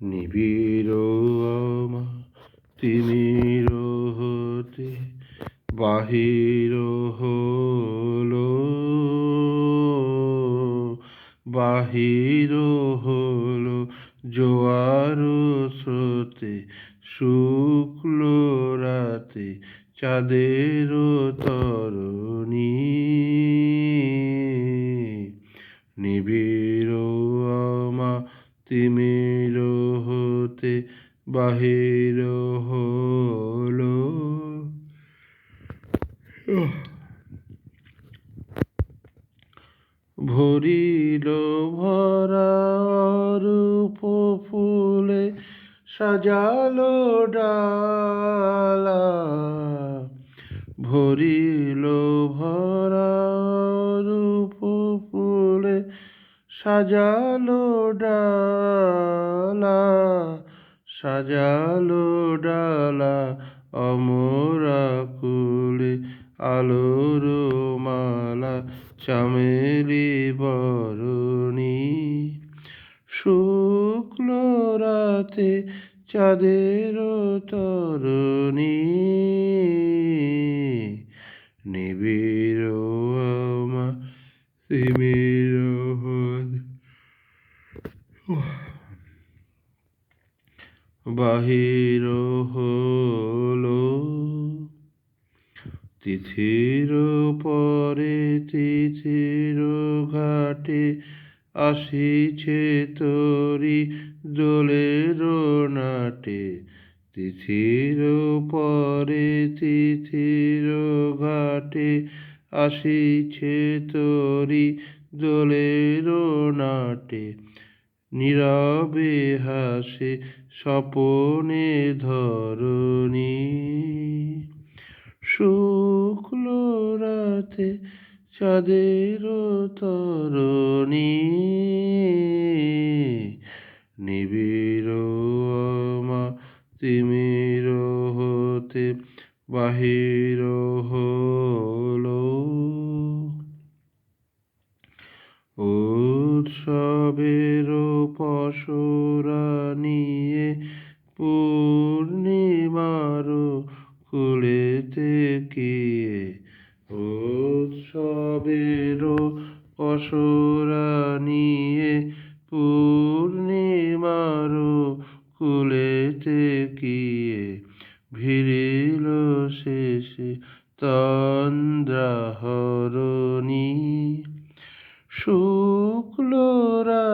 নিবিড় আমা তিমির হতে বাহির হলো। বাহির হলো জোয়ার স্রোতে, শুক্ল রাতে চাঁদের তরণী। নিবিড় আমা তিমির হতে বাহির হলো। ভরিল ভরা রূপ ফুলে সাজালো ডালা। ভরিল ভরা রূপ ফুলে সাজালো ডালা। সাজালো ডালা অমরা কুলে আলোর মালা চামেলি বরণী। শুক্ল রাতে চাঁদের তরণী নিবিড় আমা তিমির হতে বাহির হলো। তিথির পরে তিথির ঘাটে আসিছে তরি দোলের নাটে। তিথির পরে তিথির ঘাটে আসিছে তরি দোলের নাটে। নীরবে হাসে স্বপনে ধরণী। শুক্ল রাতে চাঁদের তরণী। নিবিড় আমা তিমির হতে বাহির হলো। উৎসবের পশুরা নিয়ে পূর্ণিমার কুলেতে গিয়ে উৎসবের পশুরিয়ে নিয়ে পূর্ণিমার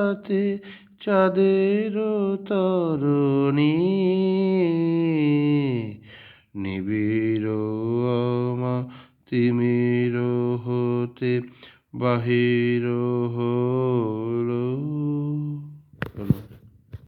রাতে চাঁদের তরণী। নিবিড় আমা তিমির হতে বাহির হলো